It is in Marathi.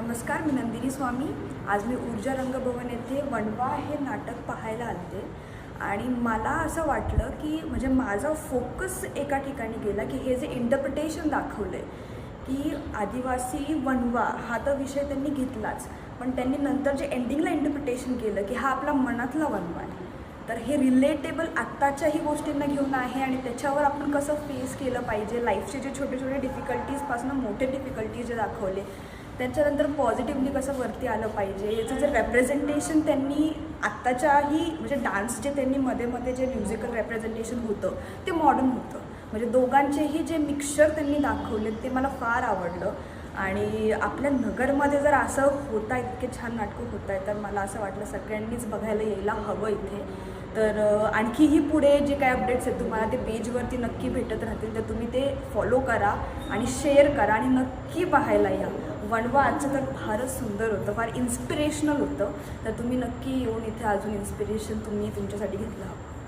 नमस्कार मी नंदिनी स्वामी. आज मी ऊर्जा रंगभवन येथे वणवा हे नाटक पाहायला आलते. आणि मला असं वाटलं की म्हणजे माझा फोकस एका ठिकाणी गेला की हे जे इंटरप्रिटेशन दाखवलं आहे की आदिवासी वणवा हा तर विषय त्यांनी घेतलाच. पण त्यांनी नंतर जे एंडिंगला इंटरप्रिटेशन केलं की हा आपला मनातला वणवा आहे. तर हे रिलेटेबल आत्ताच्याही गोष्टींना घेऊन आहे आणि त्याच्यावर आपण कसं फेस केलं पाहिजे? लाईफचे जे छोटे छोटे डिफिकल्टीजपासून मोठे डिफिकल्टीज जे दाखवले त्याच्यानंतर पॉझिटिव्हली कसं वरती आलं पाहिजे याचं जे रेप्रेझेंटेशन त्यांनी आत्ताच्याही म्हणजे डान्स जे त्यांनी मध्ये मध्ये जे म्युझिकल रेप्रेझेंटेशन होतं ते मॉडर्न होतं. म्हणजे दोघांचेही जे मिक्सचर त्यांनी दाखवले ते मला फार आवडलं. आणि आपल्या नगरमध्ये जर असं होत आहे इतके छान नाटकं होत आहे तर मला असं वाटलं सगळ्यांनीच बघायला यायला हवं इथे. तर आणखीही पुढे जे काही अपडेट्स आहेत तुम्हाला ते पेजवरती नक्की भेटत राहतील तर तुम्ही ते फॉलो करा आणि शेअर करा आणि नक्की पाहायला या. वणवा आजचं तर फारच सुंदर होतं फार इन्स्पिरेशनल होतं. तर तुम्ही नक्की येऊन इथे अजून इन्स्पिरेशन तुम्ही तुमच्यासाठी घेतलं. हवं